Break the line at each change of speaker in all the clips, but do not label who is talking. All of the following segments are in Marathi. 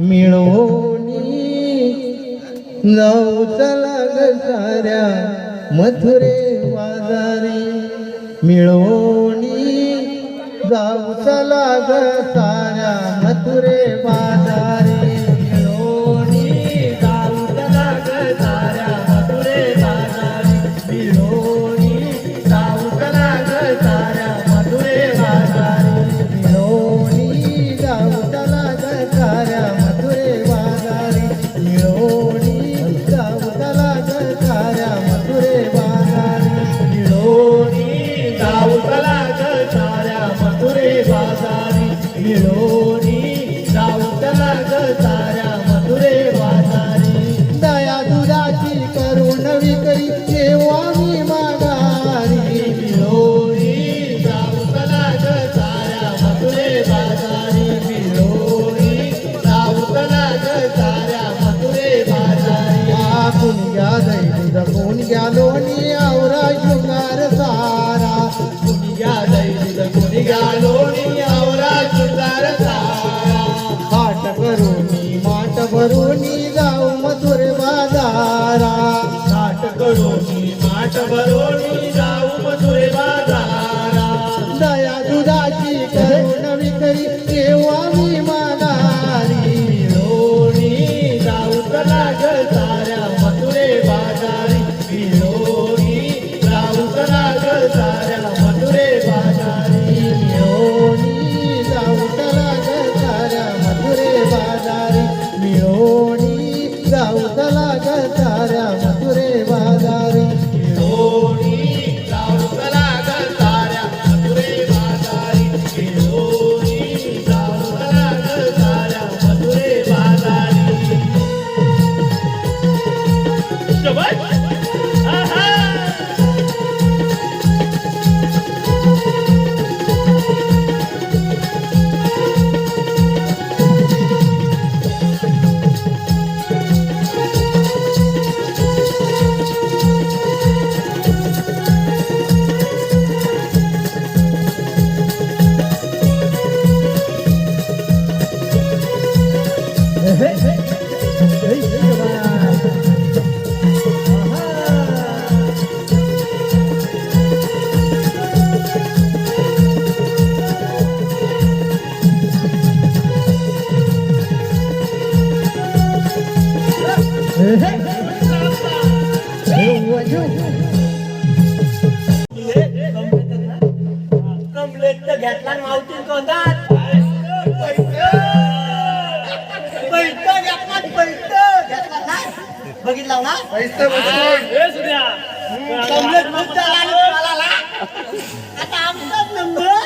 मिळवणी जाऊ चला ग साऱ्या मथुरे बाजारी मिळवणी जाऊ चला ग साऱ्या मथुरे बाजारी
you. know लावला आता आमचाच नंबर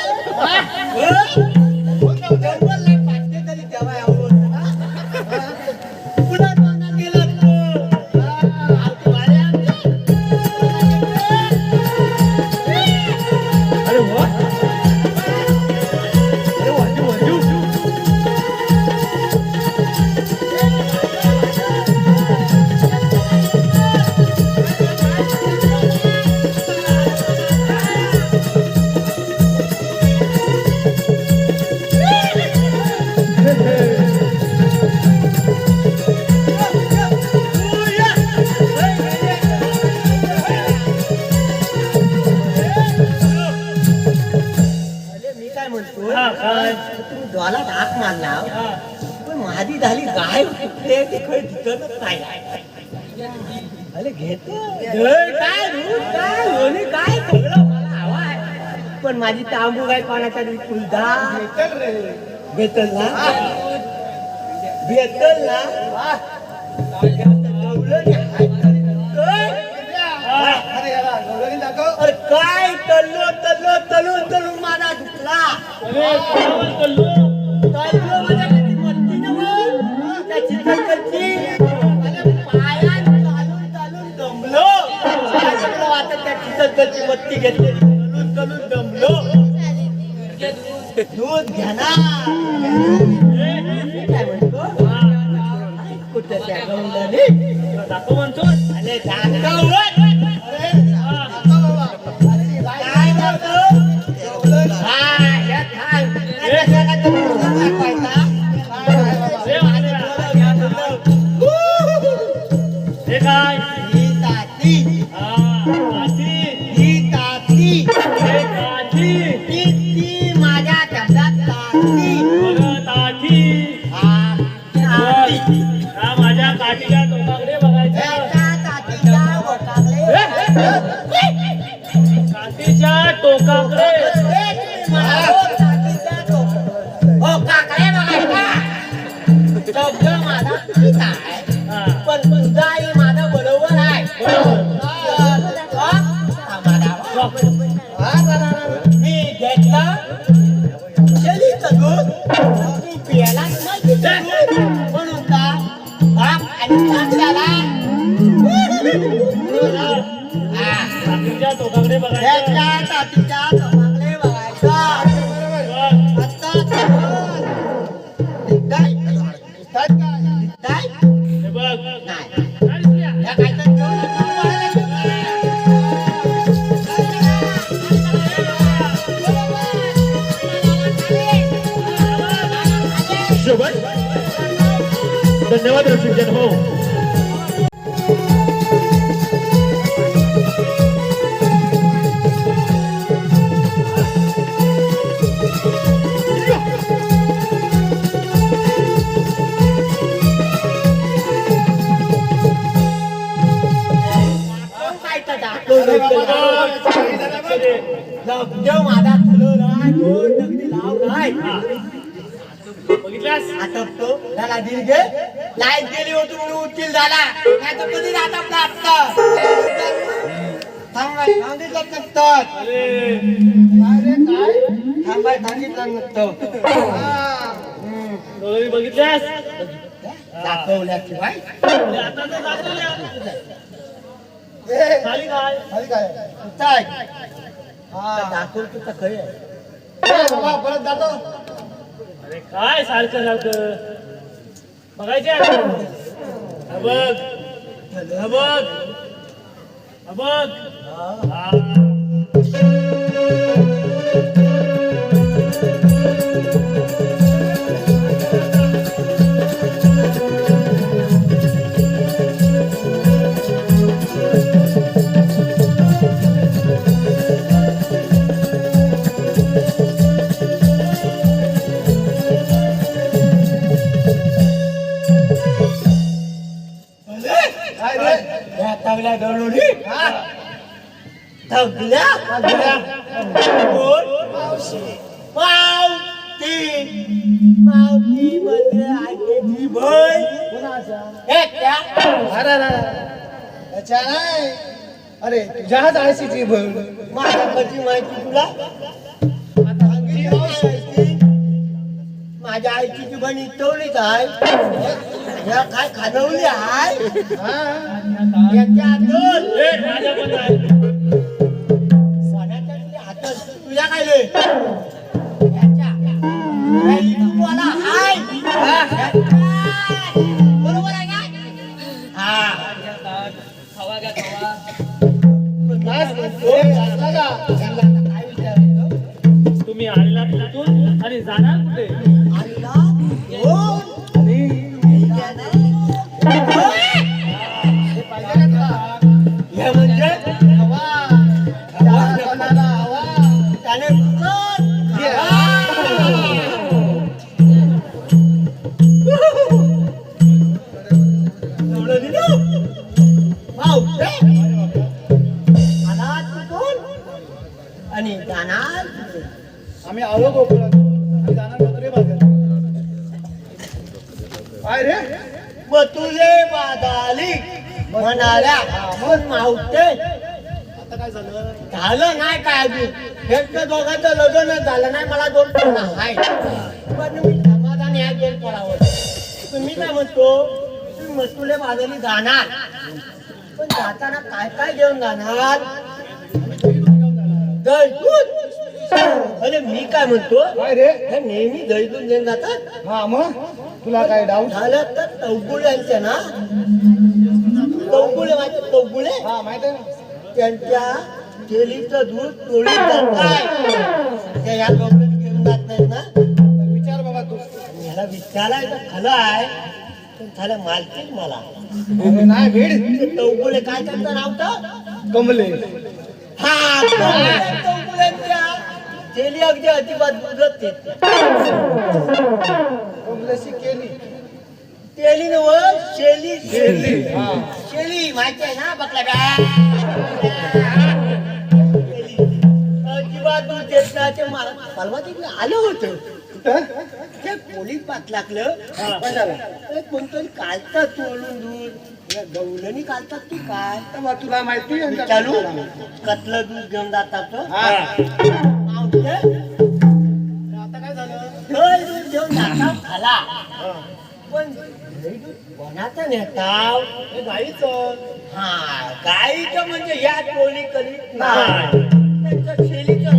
काय पण माझी तांबू काय पाण्याचा कुलदा बेतल ना बेतल ना काय तल्लो? तल्लो तलून तलून माझा दुखला पत्ती घेतलेली कलून कलून दमलो दूध घेणार. कुठं त्या गवंडाने दाखव म्हणतो अरे दाखवत शब्द माझा ठीक आहे
हा
पण तुझा आई माझा
धन्यवाद रसिकजन हो
काय
बघितल्यास
आता तो झाला दीर्घ लाइट गेली होती म्हणून उचल झाला. नाही तर कधी जात आपला.
डोळे बघितल्यास?
दाखवल्याशिवाय दाखवतो तर खरी आहे. परत जातो.
अरे काय सारखं सारखं? बघायचं बघ बघ बघ हा.
थकल्या कोण? पावती पावती म्हणजे आईची बहीण एकट्या
अच्छा नाही अरे तुझ्याच आळशीची बहीण
माझ्याकडची माहिती तुला माहिती? माझ्या आईची जी बहीण इथवलीच आहे काय खानवली आहे याच्या हातून हाय. बरोबर आहे का? हा. त्यांना आता काय
आम्ही आलो गोकुळात आम्ही जाणार मथुरे बाजार काय रे?
व तुझे बादाली म्हणाल्या मावते.
आता काय झालं?
झालं नाही काय अजून ह्यांचं दोघांचं लग्न झालं नाही मला दोन आहे पण मी समाधान या दोन पोरावर. तुम्ही काय म्हणतो? तुम्ही मस्तुले बाजारी जाणार. पण जाताना काय काय घेऊन जाणार. दही दूध अरे मी काय म्हणतो?
काय रे?
हे नेहमी दूध घेऊन जातात?
हा मग? तुला काय डाऊट
झालं तर चौगुळे यांचे ना? चौगुळे माहिती चौगुळे?
हा माहीत आहे ना.
त्यांच्या केलीचं दूध चोळी त्या या घेऊन जात नाहीत ना?
विचार बाबा तू.
याला विचारायचं खरं आहे झालं मालकीच मला.
अरे नाही भेड.
ते चौगुले काय त्यांचं नाव तर
कमले.
हा चौगुले तेली अगदी अजिबात नाही.
कमलेशी केली?
तेली नव शेली.
शेली.
हा. शेली माहिती आहे ना बकला बॅ अजिबात दूध देत ते मला परवा तिकडे आलं होतं. ते पोलीस पात लागलं. ते कोणतरी कालतात तोडून दूध? या गवलनी कालतात की काय?
तुला माहिती ना?
चालू कतलं दूध घेऊन जातात तो.
आता काय झालं
दही दूध घेऊन खाला पण दही दूध नेताव
हे गाईचं
हा गाईचं म्हणजे या टोली करीत नाही त्यांचं शेलीचं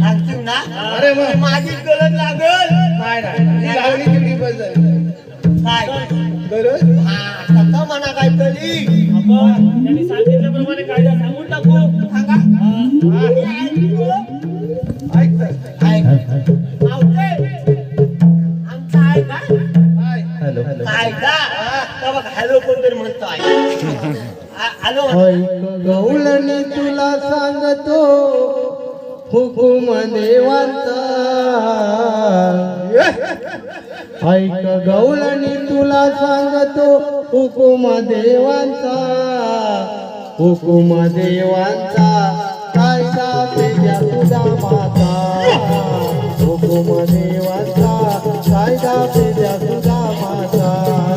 ना?
अरे मग.
माझीच गरज लागल.
नाही नाही ती लावणी तेवढी बस झाली.
काय?
गरज?
हा तसं म्हणा काहीतरी.
आपण त्यांनी सांगितल्याप्रमाणे कायदा सांगून टाकू.
सांगा.
हा.
हे ऐकतो.
ऐक तर.
ऐक. मावशे, आमचं आहे का?
काय?
बघ हॅलो कोणतरी म्हणतो आहे. आ- हॅलो.
ऐक गौलनी तुला सांगतो हुकुम देवांचा ऐक गौलनी तुला सांगतो हुकुम देवांचा हुकुम देवांचा कायदा पेद्या तुझा माता? हुकुम देवांचा कायदा पेद्या तुझा माता?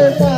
Eita!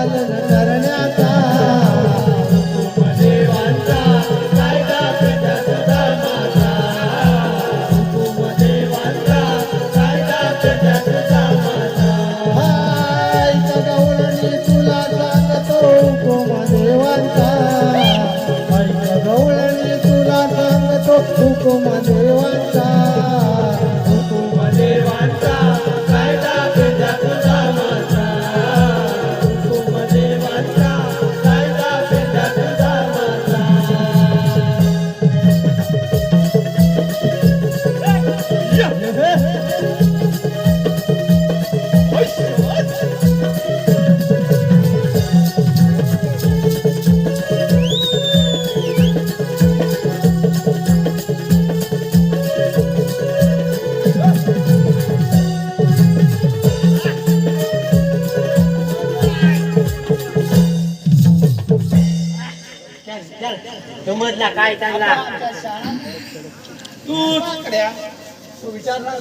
काय
शाळा
तू
तू विचारणार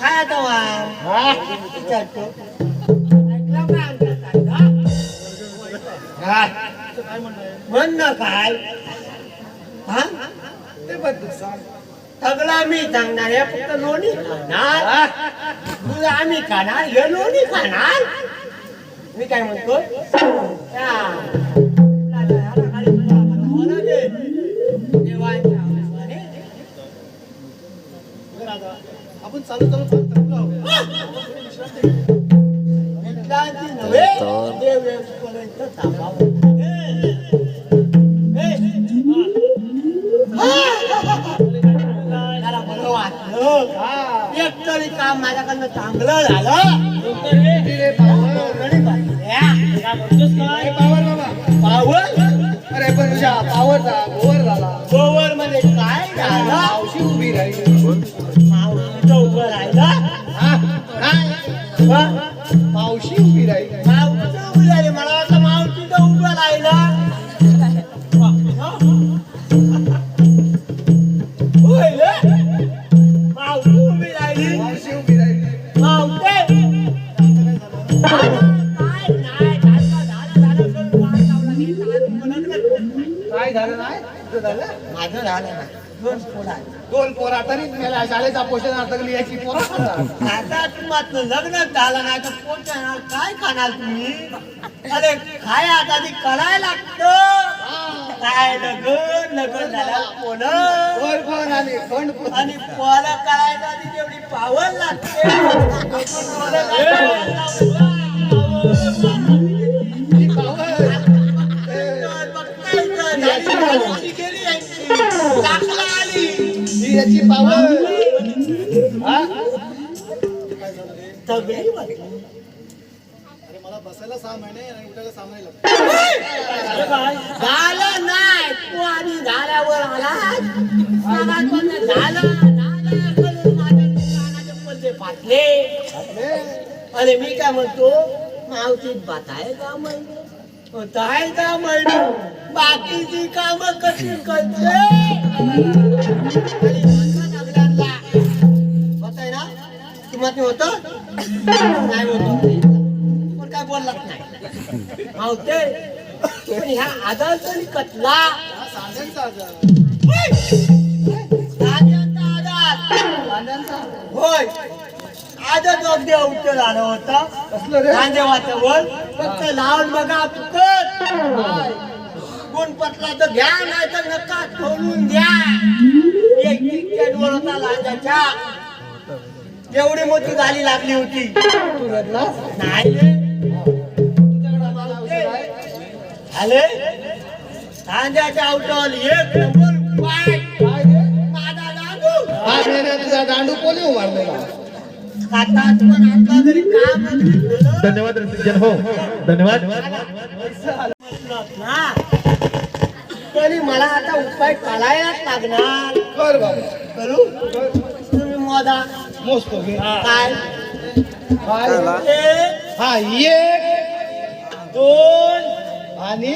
काय आता वा
हा.
विचारतो?
हा. म्हणणं
काय हा?
ते बद्दल सांग.
सगळं मी सांगणार हे फक्त लोणी खाणार. दूध आम्ही खाणार हे लोणी खाणार. मी काय म्हणतो?
आपण चालू चालू
काम माझ्याकडनं चांगलं झालं.
अरे गोवर झाला
गोवर मध्ये म्हणजे काय झालं? झालं माझं झालं ना. दोन पोरं.
दोन पोरा मेला शाळेचा पोषण अडकली याची पोरा.
आता तुम्हाला लग्न झालं नाही तर खाणार काय खाणार तुम्ही? अरे काय आता ती करायला लागतं? काय लग्न? लग्न झाल्या कोण?
कोण कोण आली कोण कोण
आणि पोला करायला आधी तेवढी पावर लागते?
सहा महिने आणि उठायला सहा महिने लागतात
काय?
झालं नाही. तू आधी झाल्यावर आला झालं माझ्या पल्ले फाटले. अरे मी काय म्हणतो मावशीत बात आहे का आहे का महिने बाकीची काम कशी करते? होत? नाही होत. पण काय नाही. मावते पण ह्या आजार तरी कटला होय. आजच अगदी औषध आलं होतं.
कसलं
कांदेवाचं वर फक्त लावून बघा तुकत फुकट गुणपतला तर घ्या नाही तर नका खोलून द्या. एक टिकेटवर होता लांजाच्या एवढी मोठी गाली लागली होती.
तू रडलास
नाही. आले कांद्याच्या अवटल एक नंबर पाय.
काय रे
माझा
हा मेल्या तुझा दांडू कोणी उभारलेला?
हातात पण आपला जरी काम
धन्यवाद रसिकजन हो धन्यवाद.
तरी मला आता उपाय करायलाच लागणार.
कर बाबा.
करू? तुम्ही मोदा
मोजतो
काय
काय हा एक.
दोन
आणि